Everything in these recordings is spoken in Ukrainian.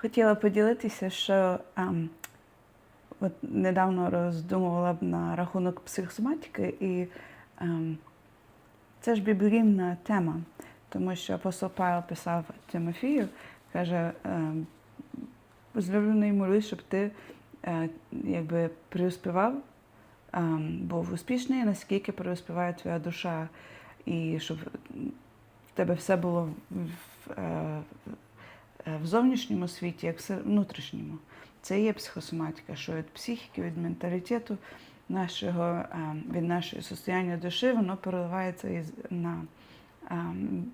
Хотіла поділитися, що ем, от недавно роздумувала б на рахунок психосоматики, і ем, це ж біблійна тема, тому що апостол Павел писав Тимофію, каже, ем, злюблений молюсь, щоб ти е, якби преуспівав, ем, був успішний, наскільки преуспіває твоя душа, і щоб в тебе все було в, е, е, в зовнішньому світі, як все внутрішньому. Це є психосоматика, що від психіки, від менталітету нашого, е, від нашого состояння душі, воно переливається на, ем,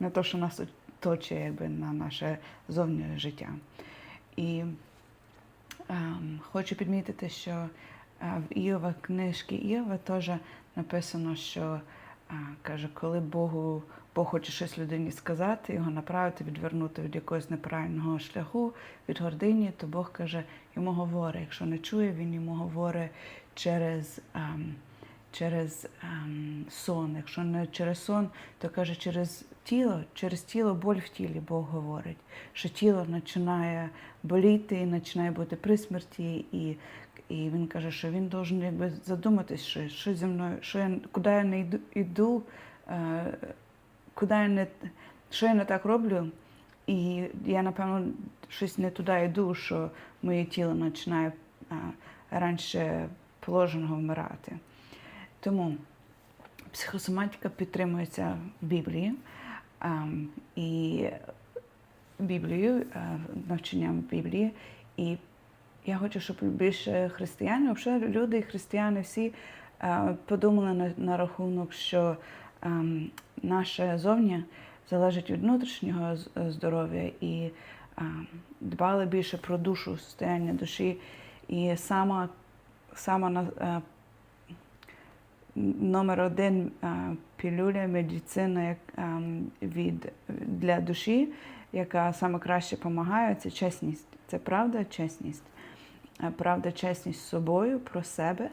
на те, що нас оточує, якби, на наше зовнішнє життя. І хочу підмітити, що е, в Іова книжки Іова теж написано, що каже, коли Богу Бог хоче щось людині сказати, його направити, відвернути від якогось неправильного шляху, від гордині, то Бог каже, йому говорить. Якщо не чує, він йому говорить через, ем, через ем, сон. Якщо не через сон, то каже, через тіло, через тіло, боль в тілі Бог говорить, що тіло починає боліти і починає бути при смерті. І і він каже, що він должен якби задуматись, що, що зі мною, що я, куди я не йду, йду е, куди я не, що я не так роблю, і я, напевно, щось не туди йду, що моє тіло починає е, раніше положеного вмирати. Тому психосоматика підтримується в Біблії. е, і Біблією, е, навчанням Біблії. І я хочу, щоб більше християн, взагалі люди, християни всі е, подумали на, на рахунок, що ем, наше зовні залежить від внутрішнього здоров'я і ем, дбали більше про душу, состояння душі. І сама, сама е, номер один е, пілюля, медицина ем, від, для душі, яка саме краще допомагає, це чесність. Це правда, чесність. Е, Правда, чесність з собою, про себе.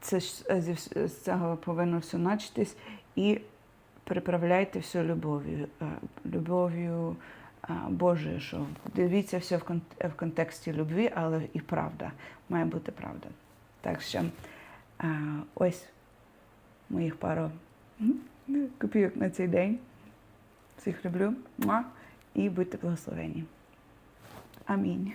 Це е, з цього повинно все начатись. І приправляйте все любов'ю, е, любов'ю е, Божою, що дивіться все в контексті любві, але і правда. Має бути правда. Так що ось моїх пару копійок на цей день. Всіх люблю. ма, І будьте благословені. Амінь.